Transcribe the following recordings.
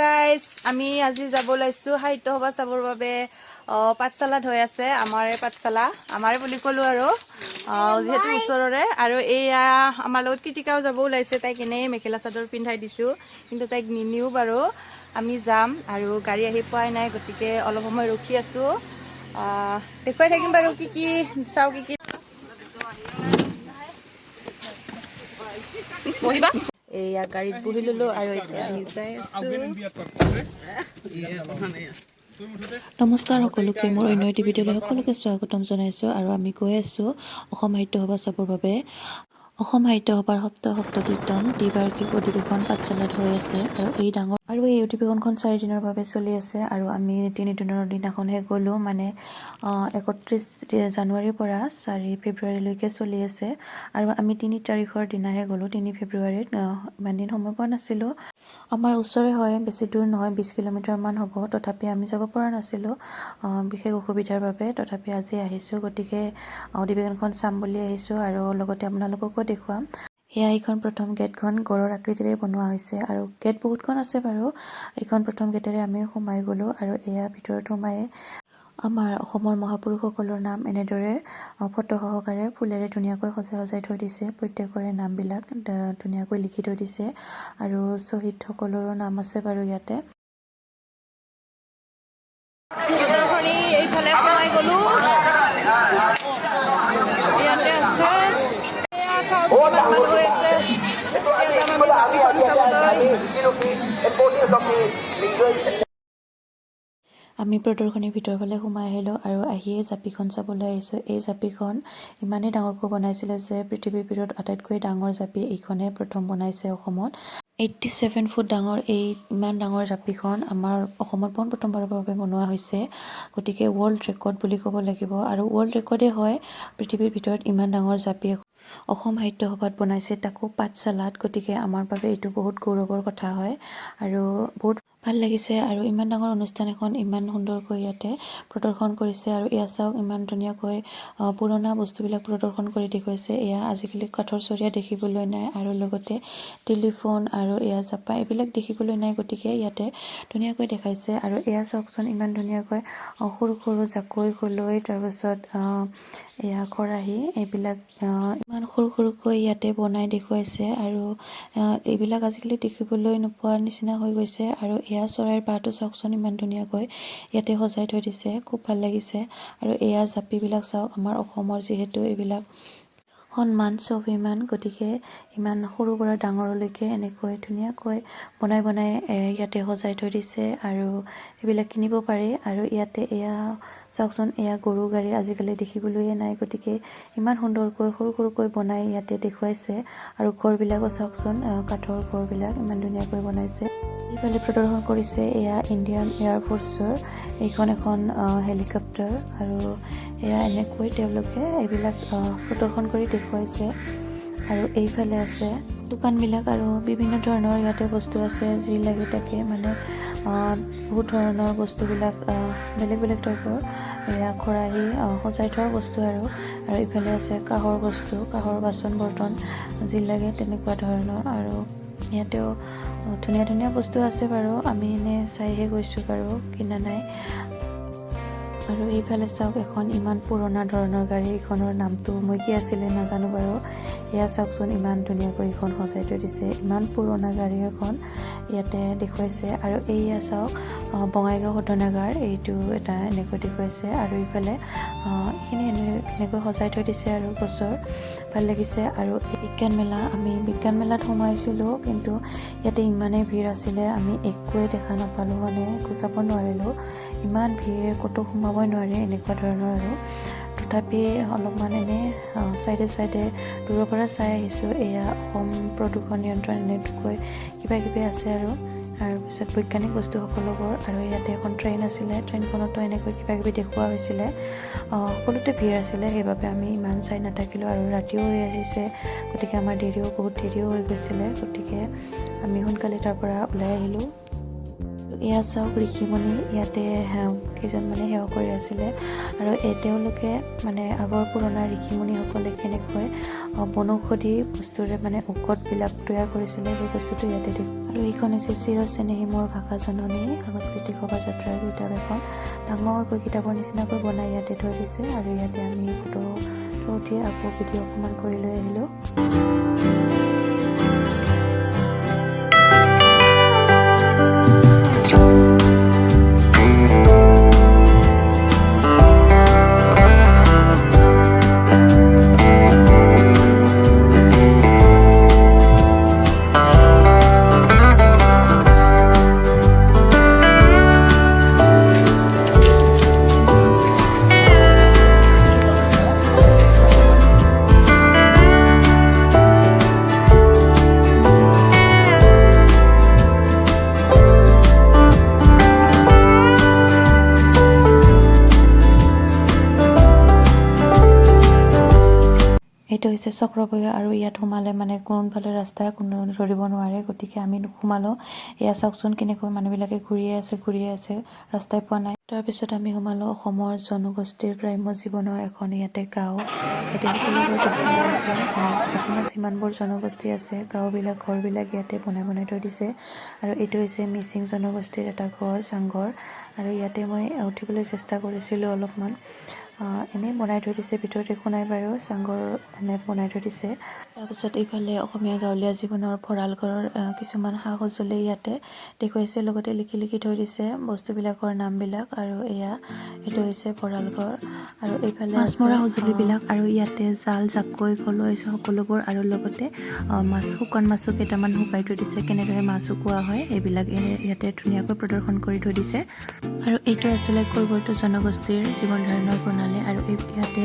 Guys আমি আজি যাব ওলাইছো সাহিত্য সভা চাবৰ বাবে পাঠশালাত হৈ আছে আমাৰে পাঠশালা আমাৰে বুলি ক'লো আৰু যিহেতু ওচৰৰে। আৰু এয়া আমাৰ লগত কৃতিকাও যাব ওলাইছে তাইক এনেই মেখেলা চাদৰ পিন্ধাই দিছো কিন্তু তাইক নিনিও বাৰু। আমি যাম আৰু গাড়ী আহি পোৱাই নাই গতিকে অলপ সময় ৰখি আছো। দেখুৱাই থাকিম বাৰু কি কি চাওঁ কি কি বহিবা। এয়া গাড়ীত বহি ললো আৰু এতিয়া আমি যাই আছো। নমস্কাৰ সকলোকে মোৰ অন্য এটি ভিডিঅ'লৈ সকলোকে স্বাগতম জনাইছোঁ আৰু আমি গৈ আছোঁ অসম সাহিত্য সভা চাবৰ বাবে। অসম সাহিত্য সভাৰ সপ্তাহ সপ্ততিতম দ্বিবাৰ্ষিক অধিৱেশন পাঠশালাত হৈ আছে আৰু এই ডাঙৰ আৰু এই অধিৱেশনখন চাৰিদিনৰ বাবে চলি আছে আৰু আমি তিনিদিনৰ দিনাখনহে গ'লোঁ মানে একত্ৰিছ জানুৱাৰীৰ পৰা চাৰি ফেব্ৰুৱাৰীলৈকে চলি আছে। আৰু আমি তিনি তাৰিখৰ দিনাহে গ'লোঁ, তিনি ফেব্ৰুৱাৰীত ইমান দিন সময় পোৱা নাছিলোঁ। আমাৰ ওচৰে হয়, বেছি দূৰ নহয় বিছ কিলোমিটাৰমান হ'ব। তথাপি আমি যাব পৰা নাছিলোঁ বিশেষ অসুবিধাৰ বাবে। তথাপি আজি আহিছোঁ, গতিকে অধিৱেশনখন চাম বুলি আহিছোঁ আৰু লগতে আপোনালোককো দেখুৱাম। এয়া এইখন প্ৰথম গেটখন গড়ৰ আকৃতিৰে বনোৱা হৈছে আৰু গেট বহুতখন আছে বাৰু। এইখন প্ৰথম গেটেৰে আমি সোমাই গ'লোঁ আৰু এয়া ভিতৰত সোমাই আমাৰ অসমৰ মহাপুৰুষসকলৰ নাম এনেদৰে ফটো সহকাৰে ফুলেৰে ধুনীয়াকৈ সজাই সজাই থৈ দিছে প্ৰত্যেকৰে নামবিলাক ধুনীয়াকৈ লিখি থৈ দিছে আৰু শ্বহীদসকলৰো নাম আছে বাৰু ইয়াতে। এইফালে সোমাই গলো ইয়াতে আছে এয়া চাওক কিমান মানুহ হৈ আছে আমি প্ৰদৰ্শনীৰ ভিতৰৰ ফালে সোমাই আহিলোঁ আৰু আহিয়ে জাপিখন চাবলৈ আহিছোঁ। এই জাপিখন ইমানেই ডাঙৰকৈ বনাইছিলে যে পৃথিৱীৰ ভিতৰত আটাইতকৈ ডাঙৰ জাপি এইখনে প্ৰথম বনাইছে অসমত। এইট্টি ছেভেন ফুট ডাঙৰ এই ইমান ডাঙৰ জাপিখন আমাৰ অসমত পোন প্ৰথমবাৰৰ বাবে বনোৱা হৈছে। গতিকে ৱৰ্ল্ড ৰেকৰ্ড বুলি ক'ব লাগিব আৰু ৱৰ্ল্ড ৰেকৰ্ডেই হয় পৃথিৱীৰ ভিতৰত ইমান ডাঙৰ জাপি অসম সাহিত্য সভাত বনাইছে তাকো পাঠশালাত গতিকে আমাৰ বাবে এইটো বহুত গৌৰৱৰ কথা হয়। আৰু বহুত ভাল লাগিছে আৰু ইমান ডাঙৰ অনুষ্ঠান এখন ইমান সুন্দৰকৈ ইয়াতে প্ৰদৰ্শন কৰিছে আৰু এয়া চাওক ইমান ধুনীয়াকৈ পুৰণা বস্তুবিলাক প্ৰদৰ্শন কৰি দেখুৱাইছে। এয়া আজিকালি কাঠৰ চৰীয়া দেখিবলৈ নাই আৰু লগতে টেলিফোন আৰু এয়া জাপা এইবিলাক দেখিবলৈ নাই গতিকে ইয়াতে ধুনীয়াকৈ দেখাইছে। আৰু এয়া চাওকচোন ইমান ধুনীয়াকৈ সৰু সৰু জাকৈ খলৈ তাৰপাছত এয়া খৰাহী এইবিলাক ইমান সৰু সৰুকৈ ইয়াতে বনাই দেখুৱাইছে। আৰু এইবিলাক আজিকালি দেখিবলৈ নোপোৱাৰ নিচিনা হৈ গৈছে। আৰু চৰাইৰ বাঁহটো চাওকচোন ইমান ধুনীয়াকৈ ইয়াতে সজাই থৈ দিছে খুব ভাল লাগিছে। আৰু এয়া জাপিবিলাক চাওক আমাৰ অসমৰ যিহেতু এইবিলাক সন্মান স্বাভিমান গতিকে ইমান সৰুৰ পৰা ডাঙৰলৈকে এনেকৈ ধুনীয়াকৈ বনাই বনাই ইয়াতে সজাই থৈ দিছে আৰু এইবিলাক কিনিব পাৰি। আৰু ইয়াতে এয়া চাওকচোন এয়া গৰু গাড়ী আজিকালি দেখিবলৈয়ে নাই গতিকে ইমান সুন্দৰকৈ সৰু সৰুকৈ বনাই ইয়াতে দেখুৱাইছে। আৰু ঘৰবিলাকো চাওকচোন কাঠৰ ঘৰবিলাক ইমান ধুনীয়াকৈ বনাইছে। এইফালে প্ৰদৰ্শন কৰিছে এয়া ইণ্ডিয়ান এয়াৰফ'ৰ্চৰ এইখন এখন হেলিকপ্টাৰ আৰু এয়া এনেকৈ তেওঁলোকে এইবিলাক প্ৰদৰ্শন কৰি দেখুৱাইছে। আৰু এইফালে আছে দোকানবিলাক আৰু বিভিন্ন ধৰণৰ ইয়াতে বস্তু আছে যি লাগে তাকে মানে বহুত ধৰণৰ বস্তুবিলাক বেলেগ বেলেগ টাইপৰ এয়া খৰাহী সজাই থোৱা বস্তু আৰু আৰু ইফালে আছে কাঁহৰ বস্তু কাঁহৰ বাচন বৰ্তন যি লাগে তেনেকুৱা ধৰণৰ আৰু ইয়াতেও ধুনীয়া ধুনীয়া বস্তু আছে বাৰু আমি এনেই চাইহে গৈছোঁ বাৰু কিনা নাই। আৰু এইফালে চাওক এখন ইমান পুৰণা ধৰণৰ গাড়ী এইখনৰ নামটো মই কি আছিলে নাজানো বাৰু। এয়া চাওকচোন ইমান ধুনীয়াকৈ এইখন সজাই থৈ দিছে ইমান পুৰণা গাড়ী এখন ইয়াতে দেখুৱাইছে। আৰু এইয়া চাওক বঙাইগাঁও শোধনাগাৰ এইটো এটা এনেকৈ দেখুৱাইছে। আৰু ইফালে এইখিনি এনে- এনেকৈ সজাই থৈ দিছে আৰু গছৰ ভাল লাগিছে। আৰু বিজ্ঞান মেলা আমি বিজ্ঞান মেলাত সোমাইছিলোঁ কিন্তু ইয়াতে ইমানেই ভিৰ আছিলে আমি একোৱে দেখা নাপালোঁ মানে একো চাব নোৱাৰিলোঁ। ইমান ভিৰ ক'তো সোমাবই নোৱাৰি এনেকুৱা ধৰণৰ আৰু। তথাপি অলপমান এনেই ছাইডে ছাইডে দূৰৰ পৰা চাই আহিছোঁ। এয়া অসম প্ৰদূষণ নিয়ন্ত্ৰণ এনেকৈ কিবা কিবি আছে আৰু। তাৰপিছত বৈজ্ঞানিক বস্তু সকলোবোৰ আৰু ইয়াতে এখন ট্ৰেইন আছিলে। ট্ৰেইনখনতো এনেকৈ কিবা কিবি দেখুওৱা হৈছিলে। সকলোতে ভিৰ আছিলে সেইবাবে আমি ইমান চাই নাথাকিলোঁ আৰু ৰাতিও হৈ আহিছে। গতিকে আমাৰ দেৰিও বহুত দেৰিও হৈ গৈছিলে। গতিকে আমি সোনকালে তাৰ পৰা ওলাই আহিলোঁ। এয়া চাওক ঋষিমুনি ইয়াতে কেইজনমানে সেৱা কৰি আছিলে। আৰু তেওঁলোকে মানে আগৰ পুৰণা ঋষিমুনিসকলে কেনেকৈ বনৌষধি বস্তুৰে মানে ঔষধবিলাক তৈয়াৰ কৰিছিলে সেই বস্তুটো ইয়াতে দেখোঁ আৰু এইখন হৈছে চিৰ মোৰ ভাষা জননী সাংস্কৃতিক শোভাযাত্ৰাৰ কিতাপ এখন। ডাঙৰকৈ কিতাপৰ নিচিনাকৈ বনাই ইয়াতে থৈ দিছে। আৰু ইয়াতে আমি ফটো উঠি আকৌ ভিডিঅ' অকণমান কৰি লৈ আহিলোঁ। এইটো হৈছে চক্ৰবয় আৰু ইয়াত সোমালে মানে কোনফালে ৰাস্তা, কোনো ধৰিব নোৱাৰে। গতিকে আমি সোমালোঁ। এয়া চাওকচোন কেনেকৈ মানুহবিলাকে ঘূৰিয়ে আছে ঘূৰিয়ে আছে। ৰাস্তাই পোৱা নাই। তাৰপিছত আমি সোমালোঁ অসমৰ জনগোষ্ঠীৰ গ্ৰাম্য জীৱনৰ এখন ইয়াতে গাঁও। আছে। অসমত যিমানবোৰ জনগোষ্ঠী আছে গাঁওবিলাক ঘৰবিলাক ইয়াতে বনাই বনাই থৈ দিছে। আৰু এইটো হৈছে মিচিং জনগোষ্ঠীৰ এটা ঘৰ চাংঘৰ। আৰু ইয়াতে মই উঠিবলৈ চেষ্টা কৰিছিলোঁ অলপমান। এনেই বনাই থৈ দিছে ভিতৰত একো নাই বাৰু চাংঘৰ এনে বনাই থৈ দিছে। তাৰপিছত এইফালে অসমীয়া গাঁৱলীয়া জীৱনৰ ভঁৰাল ঘৰৰ কিছুমান সা সঁজুলি ইয়াতে দেখুৱাইছে লগতে লিখি লিখি থৈ দিছে বস্তুবিলাকৰ নামবিলাক। আৰু এয়া এইটো হৈছে ভঁৰাল ঘৰ আৰু এইফালে মাছ মৰা সঁজুলিবিলাক আৰু ইয়াতে জাল জাকৈ খলৈ সকলোবোৰ আৰু লগতে মাছ শুকান মাছো কেইটামান শুকাই থৈ দিছে। কেনেদৰে মাছ শুকোৱা হয় এইবিলাক ইয়াতে ধুনীয়াকৈ প্ৰদৰ্শন কৰি থৈ দিছে। আৰু এইটো আছিলে কৈৱৰ্ত জনগোষ্ঠীৰ জীৱন ধাৰণৰ প্ৰণালী। আৰু এই ইয়াতে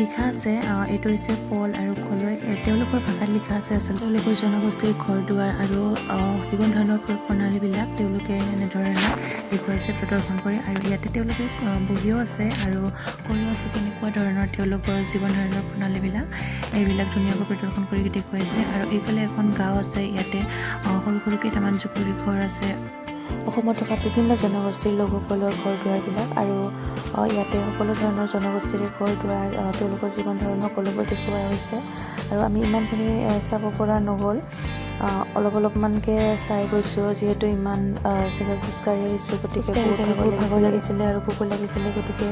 লিখা আছে এইটো হৈছে পল আৰু খলৈ তেওঁলোকৰ ভাষাত লিখা আছে আচলতে। তেওঁলোকৰ জনগোষ্ঠীৰ ঘৰ দুৱাৰ আৰু জীৱন ধাৰণৰ প্ৰ- প্ৰণালীবিলাক তেওঁলোকে এনেধৰণে দেখুৱাইছে প্ৰদৰ্শন কৰি আৰু ইয়াতে তেওঁলোকে বহিও আছে আৰু কৰিও আছে কেনেকুৱা ধৰণৰ তেওঁলোকৰ জীৱন ধাৰণৰ প্ৰণালীবিলাক। এইবিলাক ধুনীয়াকৈ প্ৰদৰ্শন কৰি দেখুৱাইছে। আৰু এইফালে এখন গাঁও আছে ইয়াতে সৰু সৰু কেইটামান জুপুৰি ঘৰ আছে। অসমত থকা বিভিন্ন জনগোষ্ঠীৰ লোকসকলৰ ঘৰ দুৱাৰবিলাক আৰু ইয়াতে সকলো ধৰণৰ জনগোষ্ঠীৰে ঘৰ দুৱাৰ তেওঁলোকৰ জীৱন ধাৰণ সকলোবোৰ দেখুওৱা হৈছে। আৰু আমি ইমানখিনি চাব পৰা নহ'ল। অলপ অলপমানকৈ চাই গৈছোঁ যিহেতু ইমান জেগা খোজকাঢ়ি আহিছোঁ গতিকে বহুত ভাগৰ ভাগৰ লাগিছিলে আৰু ভোকো লাগিছিলে গতিকে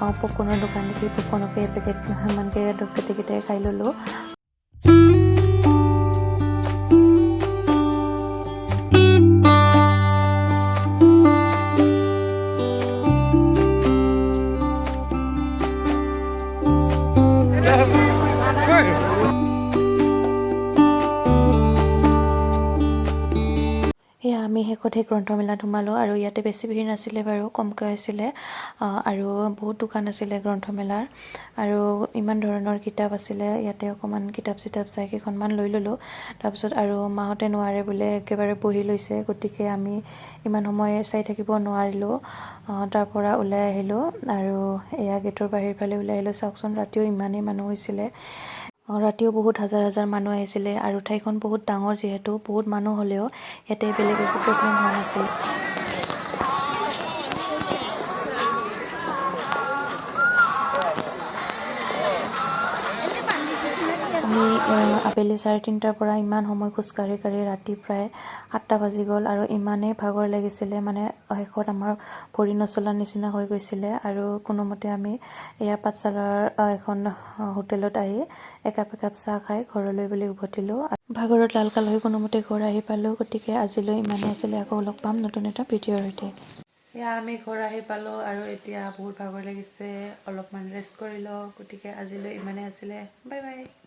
পপকৰ্ণৰ দোকান দেখি পপকৰ্ণকে এপেকেট সিমানকৈ কেটে কেটে খাই ল'লোঁ। শেষত সেই গ্ৰন্থমেলাত সোমালোঁ আৰু ইয়াতে বেছি ভিৰ নাছিলে বাৰু কমকৈ আছিলে আৰু বহুত দোকান আছিলে গ্ৰন্থমেলাৰ। আৰু ইমান ধৰণৰ কিতাপ আছিলে ইয়াতে অকণমান কিতাপ চিতাপ চাই কেইখনমান লৈ ল'লোঁ। তাৰপিছত আৰু মাহঁতে নোৱাৰে বোলে একেবাৰে বহি লৈছে গতিকে আমি ইমান সময় চাই থাকিব নোৱাৰিলোঁ। তাৰ পৰা ওলাই আহিলোঁ আৰু এয়া গেটৰ বাহিৰ ফালে ওলাই আহিলোঁ। চাওকচোন ৰাতিও ইমানেই মানুহ হৈছিলে। ৰাতিও বহুত হাজাৰ হাজাৰ মানুহ আহিছিলে আৰু ঠাইখন বহুত ডাঙৰ যিহেতু বহুত মানুহ হ'লেও ইয়াতে বেলেগ একো প্ৰব্লেম হোৱা নাছিল আমি আহ, আবেলি চাৰে তিনিটাৰ পৰা ইমান সময় খোজকাঢ়ি কাঢ়ি ৰাতি প্ৰায় সাতটা বাজি গ'ল আৰু ইমানেই ভাগৰ লাগিছিলে মানে শেষত আমাৰ ভৰি নচলাৰ নিচিনা হৈ গৈছিলে আৰু কোনোমতে আমি এয়া পাঠশালাৰ এখন হোটেলত আহি একাপ একাপ চাহ খাই ঘৰলৈ বুলি উভতিলোঁ। ভাগৰত লাল কাল হৈ কোনোমতে ঘৰ আহি পালোঁ গতিকে আজিলৈ ইমানেই আছিলে আকৌ লগ পাম নতুন এটা ভিডিঅ'ৰ সৈতে। এয়া আমি ঘৰ আহি পালোঁ আৰু এতিয়া বহুত ভাগৰ লাগিছে অলপমান ৰেষ্ট কৰি লওঁ গতিকে আজিলৈ ইমানেই আছিলে বাই বাই।